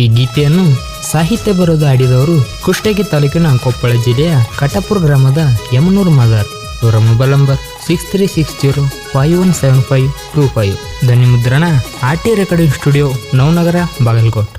ಈ ಗೀತೆಯನ್ನು ಸಾಹಿತ್ಯ ಬರೋದು ಆಡಿದವರು ಕುಷ್ಟಗಿ ತಾಲೂಕಿನ ಕೊಪ್ಪಳ ಜಿಲ್ಲೆಯ ಕಟಪುರ ಗ್ರಾಮದ ಯಮನೂರ್ ಮದರ್. ಇವರ mobile number six three six zero five one seven five two five. ಧ್ವನಿ ಮುದ್ರಣ R T recording studio Navanagar Bagalkot.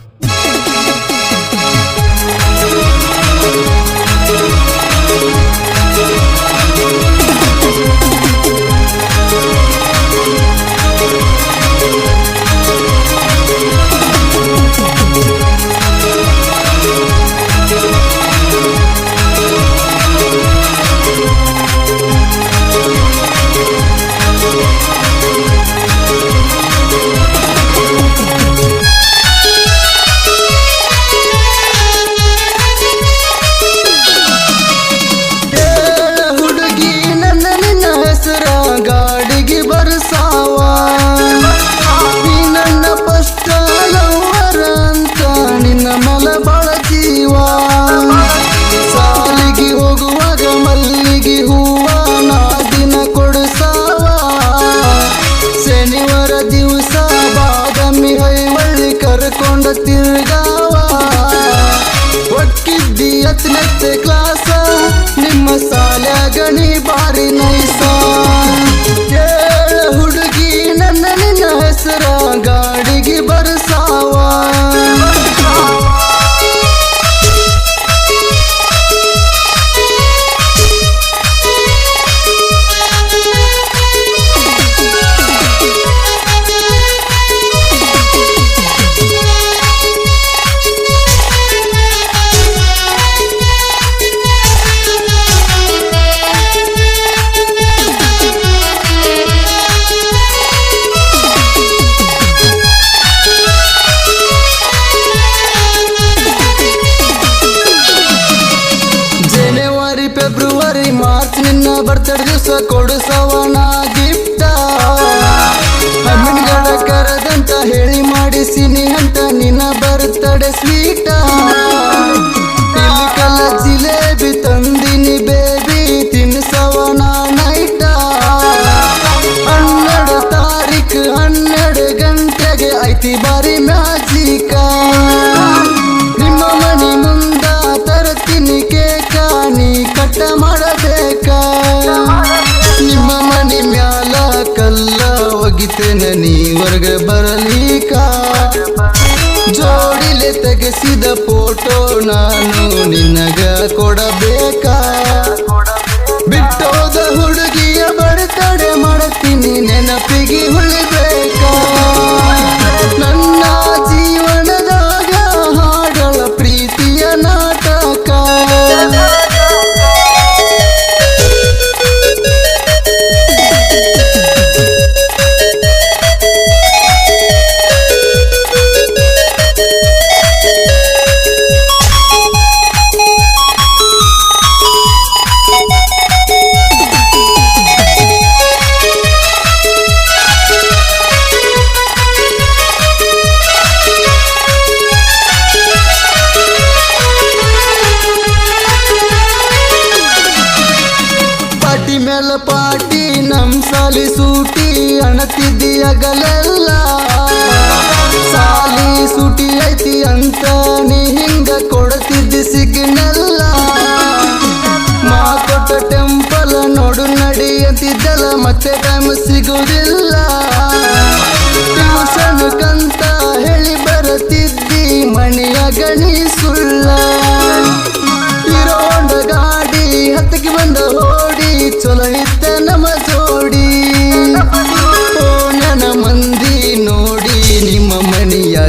Birthday ದಿವಸ ಕೊಡು ಆಗಿತ್ತೇನ ನೀ ವರ್ಗ ಬರಲಿಕ ಜೋಡಿಲೆ ತೆಗೆಸಿದ ಫೋಟೋ ನಾನು ನಿನ್ನಗ ಕೊಡಬೇಕು.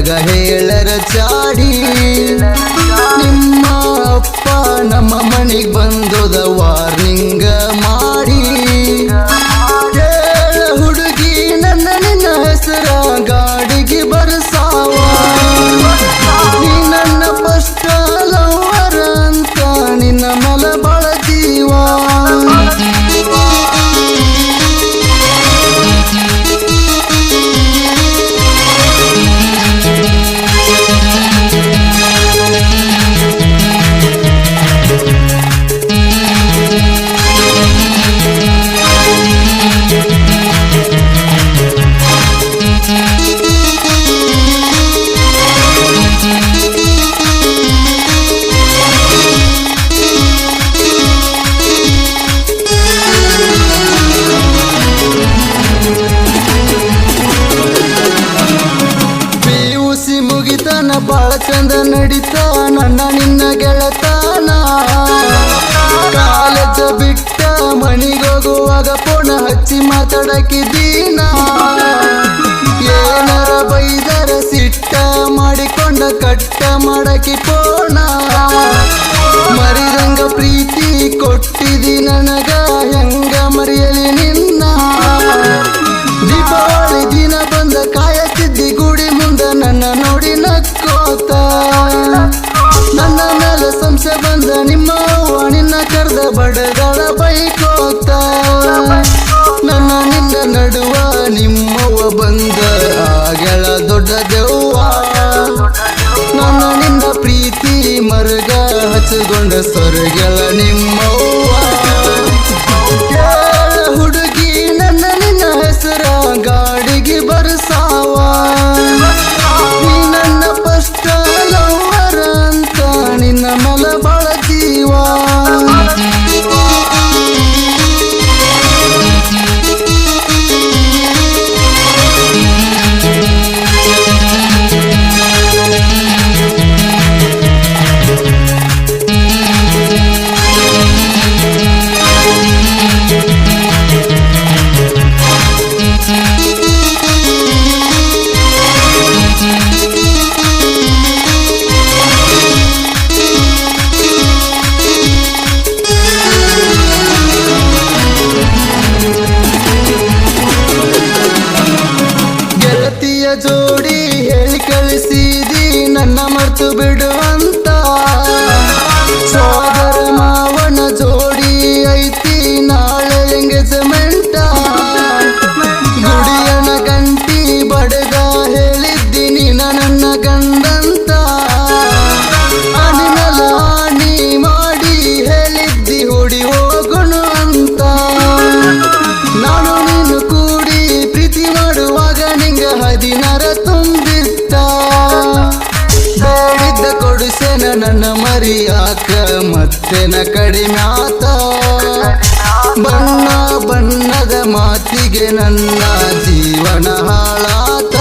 गहेलर चार ಹಚ್ಚಿ ಮಾತಾಡಕಿದ್ದೀನ? ಏನರ ಬೈದರ ಸಿಟ್ಟ ಮಾಡಿಕೊಂಡ ಕಟ್ಟ ಮಾಡಕಿ ಪೋಣ ಮರಿರಂಗ ಪ್ರೀತಿ ಕೊಟ್ಟಿದಿ ನನಗ, ಹೆಂಗ ಮರೆಯಲಿ ನಿನ್ನ? ದೀಪಾವಳಿ ದಿನ ಬಂದ ಕಾಯತಿದ್ದಿ ಗುಡಿ ಮುಂದ ನನ್ನ ನೋಡಿ ನಕ್ಕೋತ? ನನ್ನ ಮೇಲೆ ಸಂಶಯ ಬಂದ ನಿಮ್ಮ ನಿನ್ನ ಕರೆದ ಬಡದಳ ಬೈಕೋತ? ನಡುವ ನಿಮ್ಮವ್ವ ಬಂದ ಆಗಳ ದೊಡ್ಡ ದೆವ್ವ. ನನ್ನ ನಿನ್ನ ಪ್ರೀತಿ ಮರಗ ಹಚ್ಚಿಕೊಂಡ ಸೊರಗೆಳ ನಿಮ್ಮವ್ವ. জোর ನನ್ನ ಮರಿಯಾಕ ಮತ್ತೆನ ಕಡಿಮೆ ಆತ? ಬಣ್ಣ ಬಣ್ಣದ ಮಾತಿಗೆ ನನ್ನ ಜೀವನ ಹಾಳಾತ.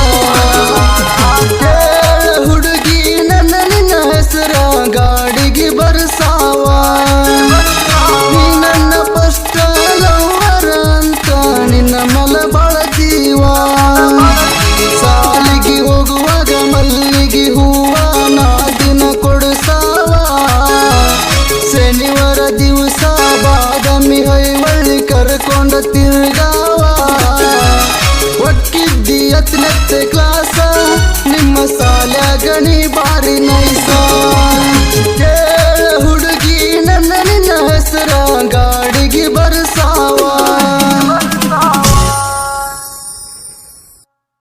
Let the take class.